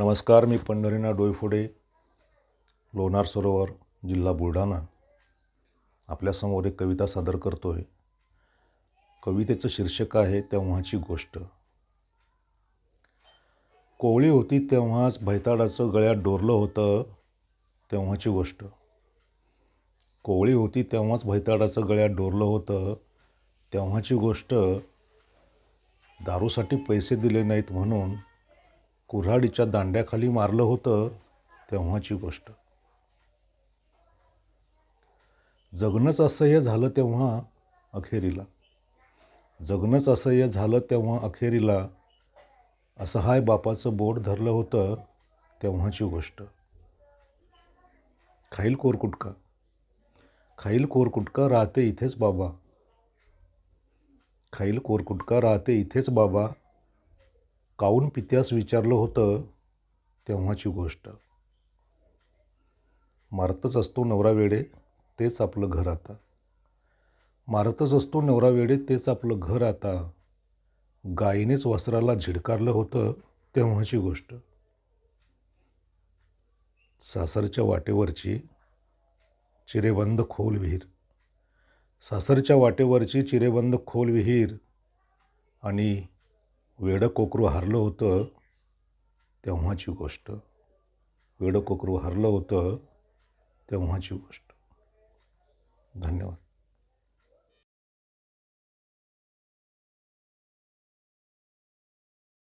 नमस्कार मी पंढरीना डोईफोडे लोणार सरोवर जिल्हा बुलढाणा. आपल्यासमोर एक कविता सादर करतो आहे कवितेचं शीर्षक आहे तेव्हाची गोष्ट. कोवळी होती तेव्हाच भैताडाचं गळ्यात डोरलं होतं तेव्हाची गोष्ट. कोवळी होती तेव्हाच भैताडाचं गळ्यात डोरलं होतं तेव्हाची गोष्ट. दारूसाठी पैसे दिले नाहीत म्हणून कुऱ्हाडीच्या दांड्याखाली मारलं होतं तेव्हाची गोष्ट. जगणंच असह्य झालं तेव्हा अखेरीला. जगणंच असह्य झालं तेव्हा अखेरीला असहाय बापाचं बोट धरलं होतं तेव्हाची गोष्ट. खाईल कोरकुटका खाईल कोरकुटका राहते इथेच बाबा. खाईल कोरकुटका राहते इथेच बाबा. काऊन पित्यास विचारलं होतं तेव्हाची गोष्ट. मारतच असतो नवरा वेडे तेच आपलं घर आता. मारतच असतो नवरा वेडे तेच आपलं घर आता. गायीनेच वस्त्राला झिडकारलं होतं तेव्हाची गोष्ट. सासरच्या वाटेवरची चिरेबंद खोल विहीर. सासरच्या वाटेवरची चिरेबंद खोल विहीर आणि वेडं कोकरू हरलं होतं तेव्हाची गोष्ट. वेडं कोकरू हरलं होतं तेव्हाची गोष्ट. धन्यवाद.